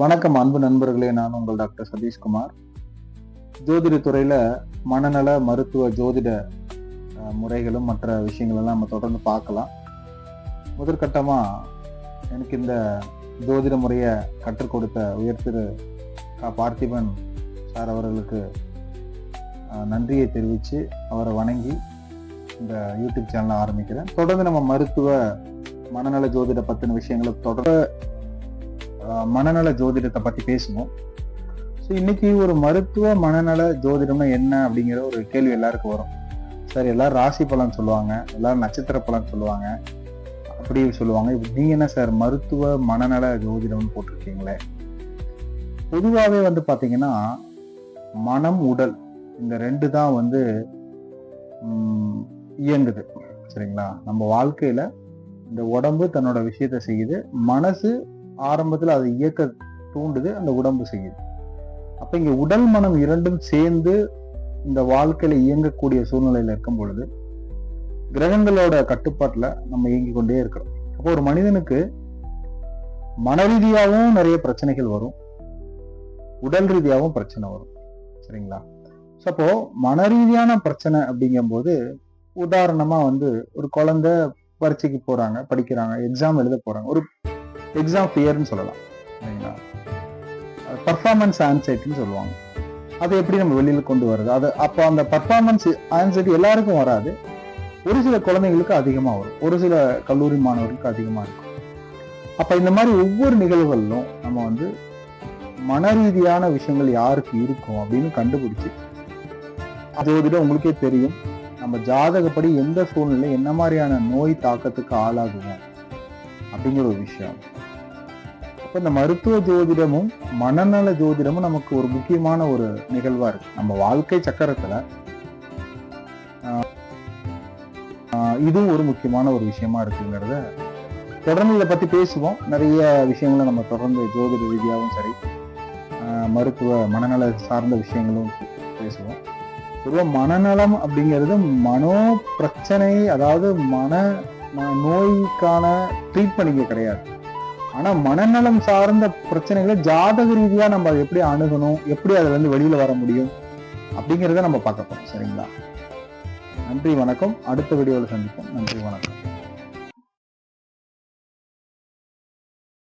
வணக்கம் அன்பு நண்பர்களே. நான் உங்கள் டாக்டர் சதீஷ்குமார். ஜோதிட துறையில் மனநல மருத்துவ ஜோதிட முறைகளும் மற்ற விஷயங்களெல்லாம் நம்ம தொடர்ந்து பார்க்கலாம். முதற்கட்டமாக எனக்கு இந்த ஜோதிட முறையை கற்றுக் கொடுத்த உயர் திரு க. பார்த்திபன் சார் அவர்களுக்கு நன்றியை தெரிவித்து அவரை வணங்கி இந்த யூடியூப் சேனலை ஆரம்பிக்கிறேன். தொடர்ந்து நம்ம மருத்துவ மனநல ஜோதிட பத்தின விஷயங்களை தொடர்ந்து மனநல ஜோதிடத்தை பத்தி பேசணும் ஸோ இன்னைக்கு ஒரு மருத்துவ மனநல ஜோதிடம்னா என்ன அப்படிங்கிற ஒரு கேள்வி எல்லாருக்கும் வரும். சார் எல்லாரும் ராசி பலன் சொல்லுவாங்க எல்லாரும் நட்சத்திர பலன் சொல்லுவாங்க. அப்படி சொல்லுவாங்க. இப்போ நீங்க என்ன சார் மருத்துவ மனநல ஜோதிடம்னு போட்டிருக்கீங்களே? பொதுவாகவே வந்து பார்த்தீங்கன்னா மனம் உடல் இந்த ரெண்டு தான் வந்து இயங்குது. சரிங்களா? நம்ம வாழ்க்கையில இந்த உடம்பு தன்னோட விஷயத்தை செய்யுது. மனசு ஆரம்பத்துல அதை இயக்க தூண்டுது அந்த உடம்பு செய்யுது. அப்ப இங்க உடல் மனம் இரண்டும் சேர்ந்து இந்த வாழ்க்கையில இயங்கக்கூடிய சூழ்நிலையில இருக்கும் பொழுது கிரகங்களோட கட்டுப்பாட்டுல நம்ம இயங்கிக் கொண்டே இருக்கிறோம். அப்போ ஒரு மனிதனுக்கு மன ரீதியாகவும் நிறைய பிரச்சனைகள் வரும். உடல் ரீதியாகவும் பிரச்சனை வரும். சரிங்களா? ஸோ அப்போ மன ரீதியான பிரச்சனை அப்படிங்கும்போது உதாரணமா வந்து ஒரு குழந்தை பரீட்சைக்கு போறாங்க படிக்கிறாங்க எக்ஸாம் எழுத போறாங்க. ஒரு எக்ஸாம் ஃபியர்னு சொல்லலாம். சரிங்களா? பர்ஃபார்மன்ஸ் ஆன்சைட்டின்னு சொல்லுவாங்க. அதை எப்படி நம்ம வெளியில் கொண்டு வருது அது அப்போ அந்த பர்ஃபார்மன்ஸ் ஆன்சைட்டி எல்லாருக்கும் வராது. ஒரு சில குழந்தைங்களுக்கு அதிகமாக வரும். ஒரு சில கல்லூரி மாணவர்களுக்கு அதிகமாக இருக்கும். அப்போ இந்த மாதிரி ஒவ்வொரு நிகழ்வுகளிலும் நம்ம வந்து மன ரீதியான விஷயங்கள் யாருக்கு இருக்கும் அப்படின்னு கண்டுபிடிச்சி கண்டுபிடிச்சு ஜோதிடம் உங்களுக்கே தெரியும். நம்ம ஜாதகப்படி எந்த சூழ்நிலை என்ன மாதிரியான நோய் தாக்கத்துக்கு ஆளாகுவோம்? அப்படிங்கிற ஒரு விஷயம். அப்போ இந்த மருத்துவ ஜோதிடமும் மனநல ஜோதிடமும் நமக்கு ஒரு முக்கியமான ஒரு நிகழ்வா இருக்கு. நம்ம வாழ்க்கை சக்கரத்துல ஆஹ், இதுவும் ஒரு முக்கியமான ஒரு விஷயமா இருக்குங்கிறத தொடர்ந்து இதை பத்தி பேசுவோம். நிறைய விஷயங்களை நம்ம தொடர்ந்து ஜோதிட ரீதியாகவும் சரி மருத்துவ மனநல சார்ந்த விஷயங்களும் பேசுவோம். பொதுவாக மனநலம் அப்படிங்கிறது மனோ பிரச்சனை அதாவது மன ம- நோய்க்கான ட்ரீட்மெண்ட் இங்கே கிடையாது. ஆனா மனநலம் சார்ந்த பிரச்சனைகளை ஜாதக ரீதியா நம்ம அதை எப்படி அணுகணும்? எப்படி அதுல இருந்து வெளியில வர முடியும்? அப்படிங்கிறத நம்ம பார்க்க போறோம். சரிங்களா? நன்றி வணக்கம். அடுத்த வீடியோவில் சந்திப்போம். நன்றி வணக்கம்.